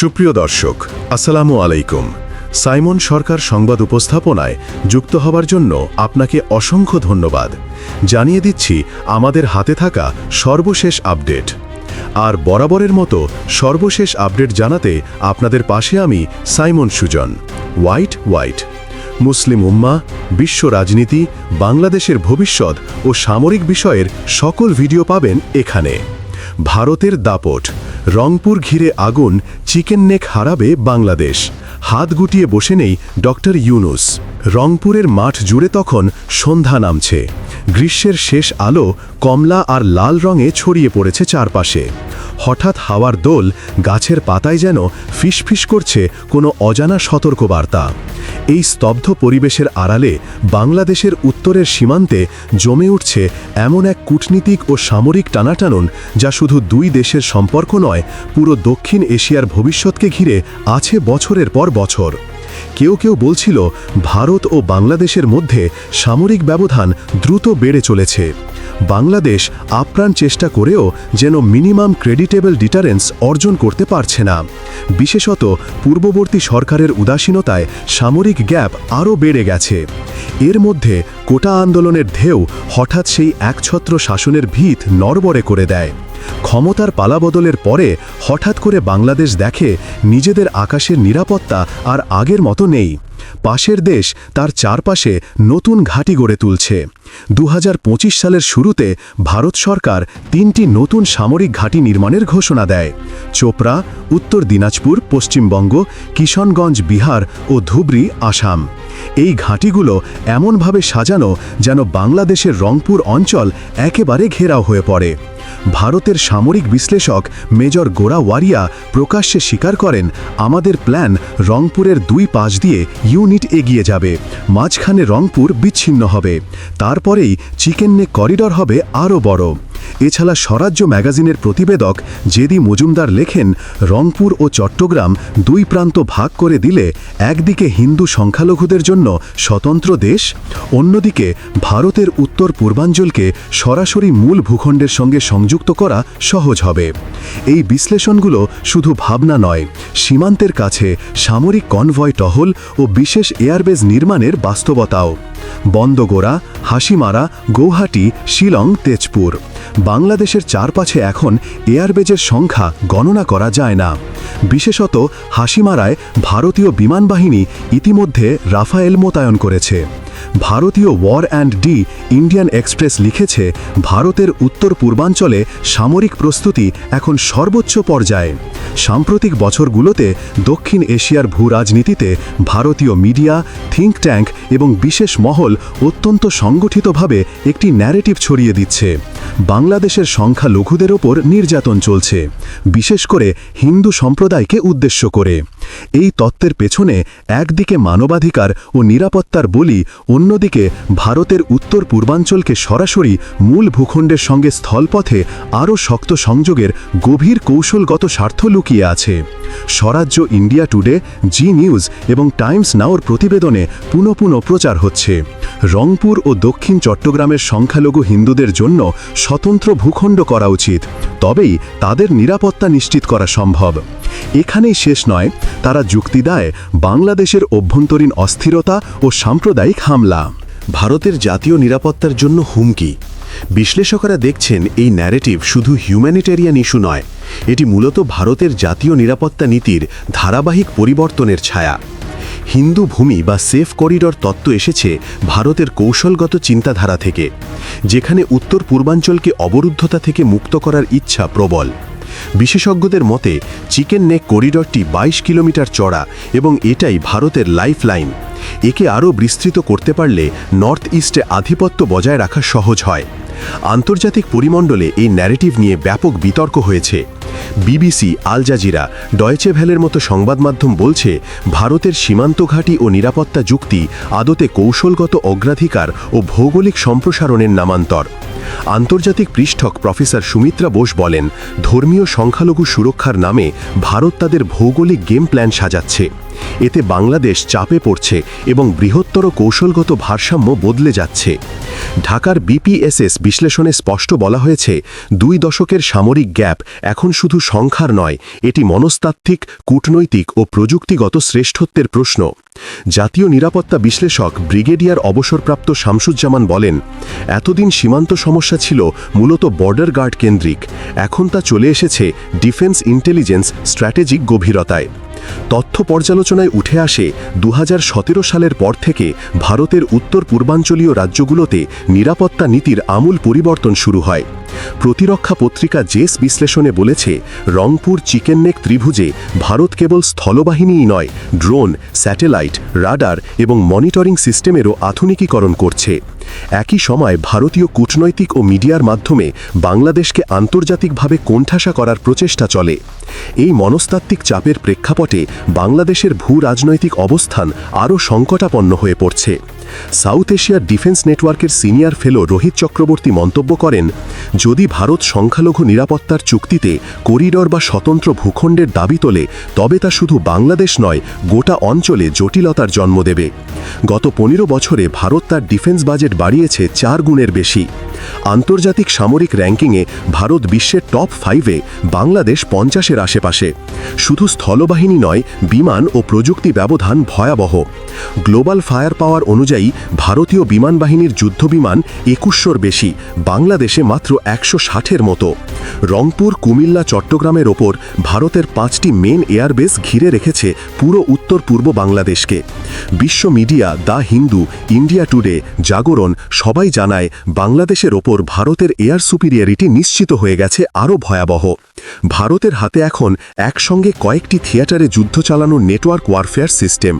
সুপ্রিয় দর্শক, আসসালামু আলাইকুম। সাইমন সরকার সংবাদ উপস্থাপনায় যুক্ত হবার জন্য আপনাকে অসংখ্য ধন্যবাদ। জানিয়ে দিচ্ছি, আমাদের হাতে থাকা সর্বশেষ আপডেট। আর বরাবরের মতো সর্বশেষ আপডেট জানাতে আপনাদের পাশে আমি Simon Sujon, white white. Muslim উম্মা, বিশ্ব রাজনীতি, বাংলাদেশের ভবিষ্যৎ ও সামরিক বিষয়ের সকল ভিডিও পাবেন এখানে। ভারতের দাপট। রংপুর ঘিরে আগুন চিকেন নেক হারাবে বাংলাদেশ। হাত গুটিয়ে বসে নেই ডক্টর ইউনুস। রংপুরের মাঠ জুড়ে তখন সন্ধ্যা নামছে। গ্রীষ্মের শেষ আলো কমলা আর লাল রঙে ছড়িয়ে পড়েছে চারপাশে। হঠাৎ হাওয়ার দোল গাছের পাতায় যেন ফিসফিস করছে কোনো অজানা সতর্কবার্তা। এই স্তব্ধ পরিবেশের আড়ালে বাংলাদেশের উত্তরের সীমান্তে জমে উঠছে এমন এক কূটনীতিক ও সামরিক টানাটানন যা শুধু দুই দেশের সম্পর্ক নয়, পুরো দক্ষিণ এশিয়ার ভবিষ্যৎকে ঘিরে আছে বছরের পর বছর। কেউ কেউ বলছিল, ভারত ও বাংলাদেশের মধ্যে সামরিক ব্যবধান দ্রুত বেড়ে চলেছে। বাংলাদেশ আপ্রাণ চেষ্টা করেও যেন মিনিমাম ক্রেডিটেবল ডিটারেন্স অর্জন করতে পারছে না। বিশেষত পূর্ববর্তী সরকারের উদাসীনতায় সামরিক গ্যাপ আরও বেড়ে গেছে। এর মধ্যে কোটা আন্দোলনের ঢেউ হঠাৎ সেই একছত্র শাসনের ভিত নরবরে করে দেয়। ক্ষমতার পালাবদলের পরে হঠাৎ করে বাংলাদেশ দেখে নিজেদের আকাশের নিরাপত্তা আর আগের মতো নেই। পাশের দেশ তার চারপাশে নতুন ঘাঁটি গড়ে তুলছে। দু হাজার পঁচিশ সালের শুরুতে ভারত সরকার তিনটি নতুন সামরিক ঘাঁটি নির্মাণের ঘোষণা দেয়। চোপড়া, উত্তর দিনাজপুর, পশ্চিমবঙ্গ, কিশনগঞ্জ, বিহার ও ধুবড়ি, আসাম। এই ঘাঁটিগুলো এমনভাবে সাজানো যেন বাংলাদেশের রংপুর অঞ্চল একেবারে ঘেরাও হয়ে পড়ে। ভারতের সামরিক বিশ্লেষক মেজর গোরা ওয়ারিয়া প্রকাশ্যে স্বীকার করেন, আমাদের প্ল্যান রংপুরের দুই পাশ দিয়ে ইউনিট এগিয়ে যাবে, মাঝখানে রংপুর বিচ্ছিন্ন হবে, তারপরেই চিকেন করিডর হবে আরও বড়। এছাড়া স্বরাজ্য ম্যাগাজিনের প্রতিবেদক জেদি মজুমদার লেখেন, রংপুর ও চট্টগ্রাম দুই প্রান্ত ভাগ করে দিলে একদিকে হিন্দু সংখ্যালঘুদের জন্য স্বতন্ত্র দেশ, অন্যদিকে ভারতের উত্তর পূর্বাঞ্চলকে সরাসরি মূল ভূখণ্ডের সঙ্গে সংযুক্ত করা সহজ হবে। এই বিশ্লেষণগুলো শুধু ভাবনা নয়, সীমান্তের কাছে সামরিক কনভয় টহল ও বিশেষ এয়ারবেজ নির্মাণের বাস্তবতাও। বন্দগোড়া হাসিমারা, গৌহাটি, শিলং, তেজপুর। বাংলাদেশের চারপাশে এখন এয়ারবেজের সংখ্যা গণনা করা যায় না। বিশেষত হাসিমারায় ভারতীয় বিমান বাহিনী ইতিমধ্যে রাফায়েল মোতায়েন করেছে। ভারতীয় war and the Indian Express লিখেছে, ভারতের উত্তর পূর্বাঞ্চলে সামরিক প্রস্তুতি এখন সর্বোচ্চ পর্যায়ে। সাম্প্রতিক বছরগুলোতে দক্ষিণ এশিয়ার ভূ রাজনীতিতে ভারতীয় মিডিয়া, থিঙ্ক ট্যাঙ্ক এবং বিশেষ মহল অত্যন্ত সংগঠিতভাবে একটি ন্যারেটিভ ছড়িয়ে দিচ্ছে। বাংলাদেশের সংখ্যালঘুদের ওপর নির্যাতন চলছে, বিশেষ করে হিন্দু সম্প্রদায়কে উদ্দেশ্য করে। এই তত্ত্বের পেছনে একদিকে মানবাধিকার ও নিরাপত্তার বলি, অন্যদিকে ভারতের উত্তর পূর্বাঞ্চলকে সরাসরি মূল ভূখণ্ডের সঙ্গে স্থলপথে আরও শক্ত সংযোগের গভীর কৌশলগত স্বার্থ লুকিয়ে আছে। Swarajya India today, Zee news এবং টাইমস নাওর প্রতিবেদনে পুনঃ পুনঃ প্রচার হচ্ছে। রংপুর ও দক্ষিণ চট্টগ্রামের সংখ্যালঘু হিন্দুদের জন্য স্বতন্ত্র ভূখণ্ড করা উচিত। তবেই তাদের নিরাপত্তা নিশ্চিত করা সম্ভব। এখানেই শেষ নয়, তারা যুক্তি দেয় বাংলাদেশের অভ্যন্তরীণ অস্থিরতা ও সাম্প্রদায়িক হামলা। ভারতের জাতীয় নিরাপত্তার জন্য হুমকি। বিশ্লেষকরা দেখছেন এই ন্যারেটিভ শুধু হিউম্যানিটেরিয়ান ইস্যু নয়, এটি মূলত ভারতের জাতীয় নিরাপত্তা নীতির ধারাবাহিক পরিবর্তনের ছায়া। হিন্দু ভূমি বা সেফ করিডর তত্ত্ব এসেছে ভারতের কৌশলগত চিন্তাধারা থেকে, যেখানে উত্তর পূর্বাঞ্চলকে অবরুদ্ধতা থেকে মুক্ত করার ইচ্ছা প্রবল। বিশেষজ্ঞদের মতে, চিকেন নেক করিডরটি ২২ কিলোমিটার চড়া এবং এটাই ভারতের লাইফ লাইন একে আরও বিস্তৃত করতে পারলে নর্থ ইস্টে আধিপত্য বজায় রাখা সহজ হয়। আন্তর্জাতিক পরিমণ্ডলে এই ন্যারেটিভ নিয়ে ব্যাপক বিতর্ক হয়েছে। বিবিসি, আল জাজিরা, ডয়েচে ভ্যালের মতো সংবাদ মাধ্যম বলছে, ভারতের সীমান্ত ঘাঁটি ও নিরাপত্তা যুক্তি আদতে কৌশলগত অগ্রাধিকার ও ভৌগোলিক সম্প্রসারণের নামান্তর। আন্তর্জাতিক পৃষ্ঠক প্রফেসর সুমিত্রা বোস বলেন, ধর্মীয় সংখ্যালঘু সুরক্ষার নামে ভারত তাদের ভৌগোলিক গেম প্ল্যান সাজাচ্ছে। এতে বাংলাদেশ চাপে পড়ছে এবং বৃহত্তর কৌশলগত ভারসাম্য বদলে যাচ্ছে। ঢাকার বিপিএসএস বিশ্লেষণে স্পষ্ট বলা হয়েছে, দুই দশকের সামরিক গ্যাপ এখন শুধু সংখ্যার নয়, এটি মনস্তাত্ত্বিক, কূটনৈতিক ও প্রযুক্তিগত শ্রেষ্ঠত্বের প্রশ্ন। জাতীয় নিরাপত্তা বিশ্লেষক ব্রিগেডিয়ার অবসরপ্রাপ্ত শামসুজ্জামান বলেন, এতদিন সীমান্ত সমস্যা ছিল মূলত বর্ডার গার্ড কেন্দ্রিক, এখন তা চলে এসেছে ডিফেন্স ইন্টেলিজেন্স স্ট্র্যাটেজিক গভীরতায়। তথ্য পর্যালোচনায় উঠে আসে দু হাজার সতেরো সালের পর থেকে ভারতের উত্তর পূর্বাঞ্চলীয় রাজ্যগুলোতে নিরাপত্তা নীতির আমূল পরিবর্তন শুরু হয়। প্রতিরক্ষা পত্রিকা জেস বিশ্লেষণে বলেছে, রংপুর চিকেননেক ত্রিভুজে ভারত কেবল স্থলবাহিনীই নয়, ড্রোন, স্যাটেলাইট, রাডার এবং মনিটরিং সিস্টেমেরও আধুনিকীকরণ করছে। একই সময় ভারতীয় কূটনৈতিক ও মিডিয়ার মাধ্যমে বাংলাদেশকে আন্তর্জাতিকভাবে কোণঠাসা করার প্রচেষ্টা চলে। এই মনস্তাত্ত্বিক চাপের প্রেক্ষাপটে বাংলাদেশের ভূ রাজনৈতিক অবস্থান আরও সংকটাপন্ন হয়ে পড়ছে। সাউথ এশিয়ার ডিফেন্স নেটওয়ার্কের সিনিয়র ফেলো রোহিত চক্রবর্তী মন্তব্য করেন, যদি ভারত সংখ্যালঘু নিরাপত্তার চুক্তিতে করিডর বা স্বতন্ত্র ভূখণ্ডের দাবি তোলে, তবে তা শুধু বাংলাদেশ নয়, গোটা অঞ্চলে জটিলতার জন্ম দেবে। গত পনেরো বছরে ভারত তার ডিফেন্স বাজেট বাড়িয়েছে চার গুণের বেশি। আন্তর্জাতিক সামরিক র্যাঙ্কিংয়ে ভারত বিশ্বের টপ ফাইভে, বাংলাদেশ পঞ্চাশের আশেপাশে। শুধু স্থলবাহিনী নয়, বিমান ও প্রযুক্তি ব্যবধান ভয়াবহ। গ্লোবাল ফায়ার পাওয়ার অনুযায়ী ভারতীয় বিমান বাহিনীর যুদ্ধবিমান একুশশোর বেশি, বাংলাদেশে মাত্র একশো ষাটের মতো। রংপুর, কুমিল্লা, চট্টগ্রামের ওপর ভারতের পাঁচটি মেন এয়ারবেস ঘিরে রেখেছে পুরো উত্তর পূর্ব বাংলাদেশকে। বিশ্ব media the Hindu, India today Jagran সবাই জানায় বাংলাদেশের ওপর ভারতের এয়ার সুপিরিয়রিটি নিশ্চিত হয়ে গেছে আরও ভয়াবহ। ভারতের হাতে এখন একসঙ্গে কয়েকটি থিয়েটারে যুদ্ধ চালানোর network warfare system.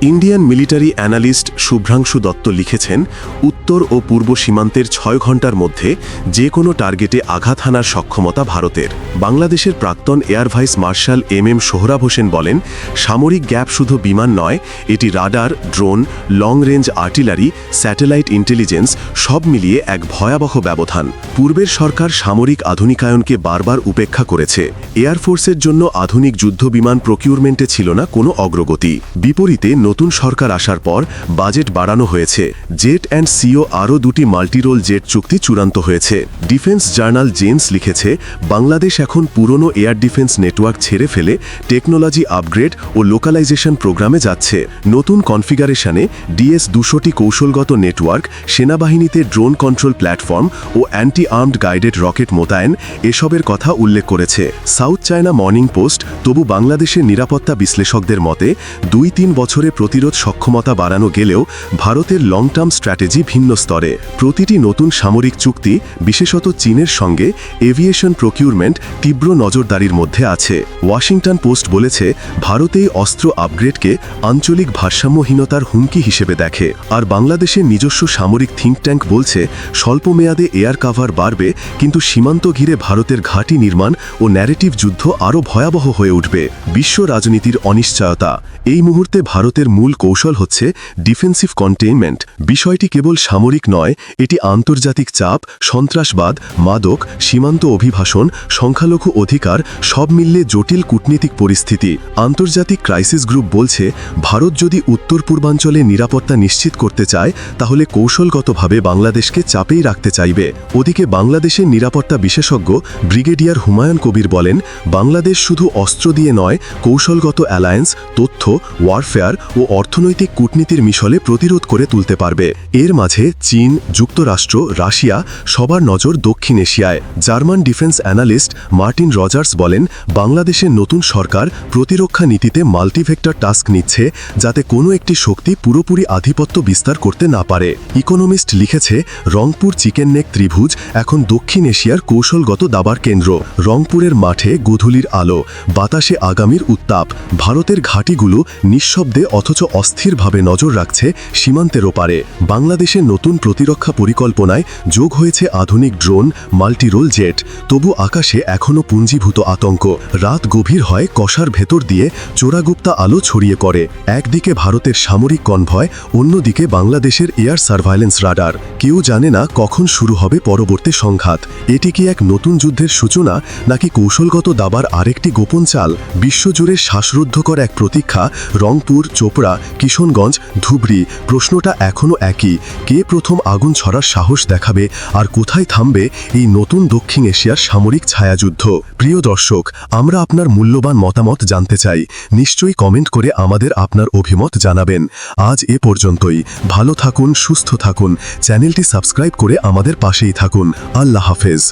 Indian military analyst Subhranshu Dutta লিখেছেন, উত্তর ও পূর্ব সীমান্তের ছয় ঘণ্টার মধ্যে যে কোনো টার্গেটে আঘাত হানার সক্ষমতা ভারতের। বাংলাদেশের প্রাক্তন air vice marshal M M Sohrab Hossain বলেন, সামরিক গ্যাপ শুধু বিমান নয়, এটি radar, drone long range artillery satellite intelligence সব মিলিয়ে এক ভয়াবহ ব্যবধান। পূর্বের সরকার সামরিক আধুনিকায়নকে বারবার উপেক্ষা করেছে। এয়ারফোর্সের জন্য আধুনিক যুদ্ধ বিমান প্রকিউরমেন্টে ছিল না কোনো অগ্রগতি। বিপরীতে নতুন সরকার আসার পর বাজেট বাড়ানো হয়েছে। জেট অ্যান্ড সিও আরও দুটি মাল্টিরোল জেট চুক্তি চূড়ান্ত হয়েছে। ডিফেন্স জার্নাল জেমস লিখেছে, বাংলাদেশ এখন পুরনো এয়ার ডিফেন্স নেটওয়ার্ক ছেড়ে ফেলে টেকনোলজি আপগ্রেড ও লোকালাইজেশন প্রোগ্রামে যাচ্ছে। নতুন কনফিগারেশনে ডিএস দুশোটি কৌশলগত নেটওয়ার্ক, সেনাবাহিনীতে ড্রোন কন্ট্রোল প্ল্যাটফর্ম ও অ্যান্টি আর্মড গাইডেড রকেট মোতায়েন এসবের কথা উল্লেখ করেছে। সাউথ চায়না মর্নিং পোস্ট তবু বাংলাদেশের নিরাপত্তা বিশ্লেষকদের মতে দুই তিন বছরে প্রতিরোধ সক্ষমতা বাড়ানো গেলেও ভারতের লং টার্ম স্ট্র্যাটেজি ভিন্ন স্তরে। প্রতিটি নতুন সামরিক চুক্তি, বিশেষত চীনের সঙ্গে এভিয়েশন প্রকিউরমেন্ট তীব্র নজরদারির মধ্যে আছে। ওয়াশিংটন পোস্ট বলেছে, ভারতেই অস্ত্র আপগ্রেডকে আঞ্চলিক ভারসাম্যহীনতার হুমকি হিসেবে দেখে। আর বাংলাদেশের নিজস্ব সামরিক থিঙ্ক ট্যাঙ্ক বলছে স্বল্প মেয়াদে এয়ার কাভার বাড়বে, কিন্তু সীমান্ত ঘিরে ভারতের ঘাঁটি নির্মাণ ও ন্যারেটিভ যুদ্ধ আরও ভয়াবহ হয়ে উঠবে। বিশ্ব রাজনীতির অনিশ্চয়তা। এই মুহূর্তে ভারতের মূল কৌশল হচ্ছে ডিফেন্সিভ কন্টেইনমেন্ট বিষয়টি কেবল সামরিক নয়, এটি আন্তর্জাতিক চাপ, সন্ত্রাসবাদ, মাদক, সীমান্ত অভিবাসন, সংখ্যালঘু অধিকার, সব মিললে জটিল কূটনীতিক পরিস্থিতি। আন্তর্জাতিক ক্রাইসিস গ্রুপ বলছে, ভারত যদি উত্তর পূর্বাঞ্চলে নিরাপত্তা নিশ্চিত করতে চায়, তাহলে কৌশলগতভাবে বাংলাদেশকে চাপেই রাখতে চাইবে। ওদিকে বাংলাদেশের নিরাপত্তা বিশেষজ্ঞ ব্রিগেডিয়ার হুমায়ুন কবির বলেন, বাংলাদেশ শুধু অস্ত্র দিয়ে নয়, কৌশলগত অ্যালায়েন্স তথ্য ওয়ারফেয়ার ও অর্থনৈতিক কূটনীতির মিশলে প্রতিরোধ করে তুলতে পারবে। এর মাঝে চীন, যুক্তরাষ্ট্র, রাশিয়া সবার নজর দক্ষিণ এশিয়ায়। German defence analyst Martin Rogers বলেন, বাংলাদেশের নতুন সরকার প্রতিরক্ষা নীতিতে মাল্টিভেক্টর টাস্ক নিচ্ছে, যাতে কোনো একটি শক্তি পুরোপুরি আধিপত্য বিস্তার করতে না পারে। ইকোনমিস্ট লিখেছে, রংপুর চিকেন নেক ত্রিভুজ এখন দক্ষিণ এশিয়ার কৌশলগত দাবার কেন্দ্র। রংপুরের মাঠে গোধূলির আলো, বাতাসে আগামীর উত্তাপ, ভারতের ঘাঁটিগুলো নিঃশব্দে অথচ অস্থিরভাবে নজর রাখছে সীমান্তের ওপারে। বাংলাদেশের নতুন প্রতিরক্ষা পরিকল্পনায় যোগ হয়েছে আধুনিক ড্রোন, মাল্টিরোল জেট, তবু আকাশে এখনও পুঞ্জীভূত আতঙ্ক। রাত গভীর হয় কষার ভেতর দিয়ে চোরাগুপ্তা আলো ছড়িয়ে করে একদিকে ভারতের সামরিক কনভয়, অন্যদিকে বাংলাদেশের এয়ার সার্ভাইলেন্স রাডার। কেউ জানে না কখন শুরু হবে পরবর্তী সংঘাত। এটি কি এক নতুন যুদ্ধের সূচনা, নাকি কৌশলগত দাবার আরেকটি গোপন চাল? বিশ্বজুড়ে শ্বাসরুদ্ধকর এক প্রতীক্ষা, রংপুর চোপ চোপড়া কিশনগঞ্জ ধুবড়ি, প্রশ্নটা এখনও একই। কে প্রথম আগুন ছড়ার সাহস দেখাবে আর কোথায় থামবে এই নতুন দক্ষিণ এশিয়ার সামরিক ছায়াযুদ্ধ? প্রিয় দর্শক, আমরা আপনার মূল্যবান মতামত জানতে চাই। নিশ্চয়ই কমেন্ট করে আমাদের আপনার অভিমত জানাবেন। আজ এ পর্যন্তই। ভালো থাকুন, সুস্থ থাকুন। চ্যানেলটি সাবস্ক্রাইব করে আমাদের পাশেই থাকুন। আল্লাহ হাফেজ।